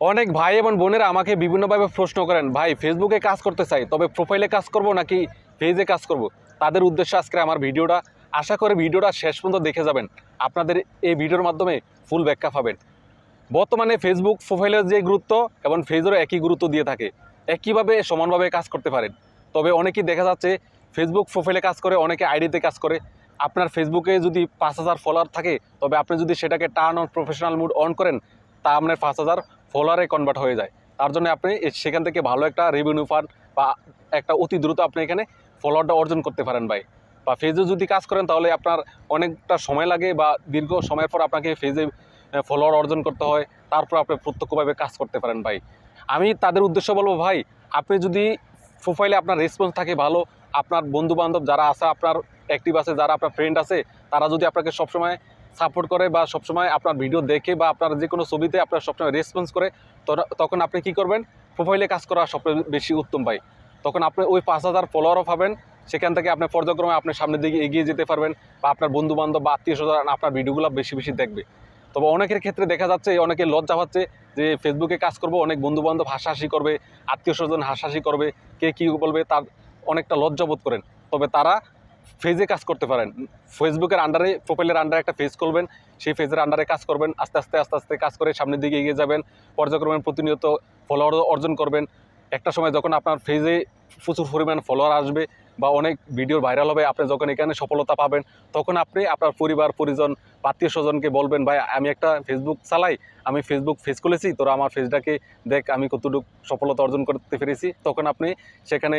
অনেক ভাই এবং বোনেরা আমাকে বিভিন্নভাবে প্রশ্ন করেন, ভাই ফেসবুকে কাজ করতে চাই, তবে প্রোফাইলে কাজ করব নাকি পেজে কাজ করব? তাদের উদ্দেশ্যে আজকে আমার ভিডিওটা। আশা করে ভিডিওটা শেষ পর্যন্ত দেখে যাবেন। আপনাদের এই ভিডিওর মাধ্যমে ফুল ব্যাখ্যা পাবেন। বর্তমানে ফেসবুক প্রোফাইলের যে গুরুত্ব এবং ফেজেরও একই গুরুত্ব দিয়ে থাকে। একইভাবে সমানভাবে কাজ করতে পারেন। তবে অনেকেই দেখা যাচ্ছে ফেসবুক প্রোফাইলে কাজ করে, অনেকে আইডিতে কাজ করে। আপনার ফেসবুকে যদি পাঁচ হাজার ফলোয়ার থাকে, তবে আপনি যদি সেটাকে turn on professional mode on করেন তা আপনার পাঁচ হাজার ফলোয়ারে কনভার্ট হয়ে যায়। তার জন্য আপনি সেখান থেকে ভালো একটা রেভিনিউ পান বা একটা অতি দ্রুত আপনি এখানে ফলোয়ারটা অর্জন করতে পারেন ভাই। বা ফেজে যদি কাজ করেন তাহলে আপনার অনেকটা সময় লাগে বা দীর্ঘ সময়ের পর আপনাকে ফেজে ফলোয়ার অর্জন করতে হয়, তারপর আপনি প্রত্যক্ষভাবে কাজ করতে পারেন ভাই। আমি তাদের উদ্দেশ্য বলব ভাই, আপনি যদি প্রোফাইলে আপনার রেসপন্স থাকে ভালো, আপনার বন্ধু বান্ধব যারা আছে, আপনার অ্যাক্টিভ আছে, যারা আপনার ফ্রেন্ড আছে, তারা যদি আপনাকে সবসময় সাপোর্ট করে বা সবসময় আপনার ভিডিও দেখে বা আপনার যে কোনো ছবিতে আপনার সবসময় রেসপন্স করে তখন আপনি কি করবেন? প্রোফাইলে কাজ করা সবচেয়ে বেশি উত্তম ভাই। তখন আপনি ওই পাঁচ হাজার ফলোয়ারও পাবেন। সেখান থেকে আপনি পর্যায়ক্রমে আপনার সামনের দিকে এগিয়ে যেতে পারবেন বা আপনার বন্ধু বান্ধব বা আত্মীয় স্বজন আপনার ভিডিওগুলো বেশি বেশি দেখবে। তবে অনেকের ক্ষেত্রে দেখা যাচ্ছে, অনেকে লজ্জা পাচ্ছে যে ফেসবুকে কাজ করব, অনেক বন্ধু বান্ধব হাসাহাসি করবে আত্মীয় স্বজন হাসাহাসি করবে, কে কী বলবে তার অনেকটা লজ্জা বোধ করেন। তবে তারা ফেজে কাজ করতে পারেন। ফেসবুকের আন্ডারে প্রোফাইলের আন্ডারে একটা ফেজ করবেন সেই ফেজের আন্ডারে কাজ করবেন, আস্তে আস্তে আস্তে আস্তে কাজ করে সামনের দিকে এগিয়ে যাবেন, পর্যায়ক্রমে প্রতিনিয়ত ফলোয়ার অর্জন করবেন। একটা সময় যখন আপনার ফেজে প্রচুর পরিমাণ ফলোয়ার আসবে বা অনেক ভিডিও ভাইরাল হবে, আপনি যখন এখানে সফলতা পাবেন, তখন আপনি আপনার পরিবার, পরিজন, আত্মীয় স্বজনকে বলবেন, ভাই, আমি একটা ফেসবুক চালাই, আমি ফেসবুক ফেস খুলেছি, তোরা আমার ফেসটাকে দেখ, আমি কতটুকু সফলতা অর্জন করতে পেরেছি। তখন আপনি সেখানে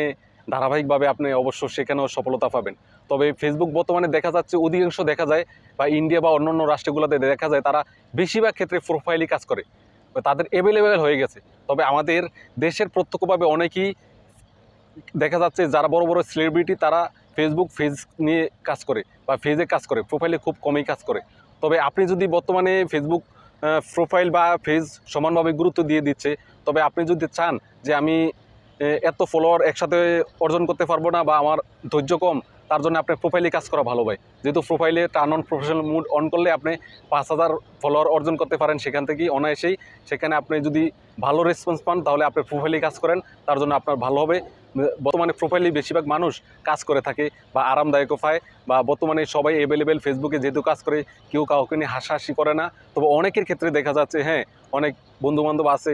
ধারাবাহিকভাবে আপনি অবশ্য সেখানেও সফলতা পাবেন। তবে ফেসবুক বর্তমানে দেখা যাচ্ছে অধিকাংশ দেখা যায়, বা ইন্ডিয়া বা অন্যান্য রাষ্ট্রগুলোতে দেখা যায় তারা বেশিরভাগ ক্ষেত্রে প্রোফাইলই কাজ করে। তাদের অ্যাভেলেবেল হয়ে গেছে। তবে আমাদের দেশের প্রত্যক্ষভাবে অনেকেই দেখা যাচ্ছে যারা বড় বড় সেলিব্রিটি তারা ফেসবুক ফেজ নিয়ে কাজ করে, বা ফেজে কাজ করে প্রোফাইলে খুব কমই কাজ করে। তবে আপনি যদি বর্তমানে ফেসবুক প্রোফাইল বা ফেজ সমানভাবে গুরুত্ব দিয়ে দিচ্ছে, তবে আপনি যদি চান যে আমি এত ফলোয়ার একসাথে অর্জন করতে পারব না বা আমার ধৈর্য কম, তার জন্য আপনার প্রোফাইলে কাজ করা ভালো ভাই। যেহেতু প্রোফাইলে turn on professional mode on করলে আপনি পাঁচ হাজার ফলোয়ার অর্জন করতে পারেন সেখান থেকেই অনায়াসেই। সেখানে আপনি যদি ভালো রেসপন্স পান, তাহলে আপনি প্রোফাইলে কাজ করেন, তার জন্য আপনার ভালো হবে। বর্তমানে প্রোফাইলে বেশিরভাগ মানুষ কাজ করে থাকে বা আরামদায়কও পায় বা বর্তমানে সবাই অ্যাভেলেবেল ফেসবুকে যেহেতু কাজ করে, কেউ কাউকে নিয়ে হাসাহাসি করে না। তবে অনেকের ক্ষেত্রে দেখা যাচ্ছে হ্যাঁ অনেক বন্ধুবান্ধব আছে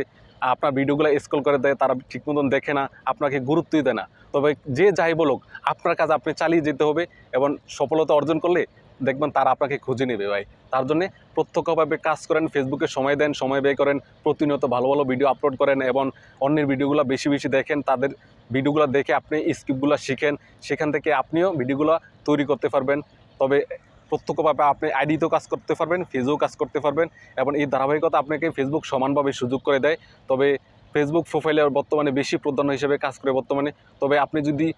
আপনার ভিডিওগুলো স্ক্রল করে দেয়, তারা ঠিক মতন দেখে না, আপনাকে গুরুত্বই দেয় না। তবে যে যাই বলুক, আপনার কাজ আপনি চালিয়ে যেতে হবে এবং সফলতা অর্জন করলে দেখবেন তারা আপনাকে খুঁজে নেবে ভাই। তার জন্যে প্রত্যক্ষভাবে কাজ করেন ফেসবুকে সময় দেন, সময় ব্যয় করেন, প্রতিনিয়ত ভালো ভালো ভিডিও আপলোড করেন এবং অন্যের ভিডিওগুলো বেশি বেশি দেখেন, তাদের ভিডিওগুলো দেখে আপনি স্ক্রিপ্টগুলো শিখেন, সেখান থেকে আপনিও ভিডিওগুলো তৈরি করতে পারবেন। তবে প্রত্যক্ষভাবে আপনি আইডিতেও কাজ করতে পারবেন ফেজেও কাজ করতে পারবেন এবং এই ধারাবাহিকতা আপনাকে ফেসবুক সমানভাবে সুযোগ করে দেয়। তবে ফেসবুক প্রোফাইলে বর্তমানে বেশি প্রাধান্য হিসেবে কাজ করে বর্তমানে। তবে আপনি যদি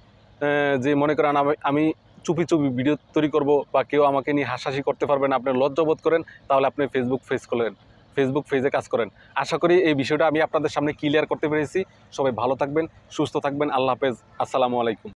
যে মনে করেন আমি- চুপি চুপি ভিডিও তৈরি করব বা কেউ আমাকে নিয়ে হাসাহাসি করতে পারবেন, আপনি লজ্জাবোধ করেন, তাহলে আপনি ফেসবুক ফেস করেন ফেসবুক পেজে কাজ করেন। আশা করি এই বিষয়টা আমি আপনাদের সামনে ক্লিয়ার করতে পেরেছি। সবাই ভালো থাকবেন, সুস্থ থাকবেন। আল্লাহ হাফেজ। আসসালামু আলাইকুম।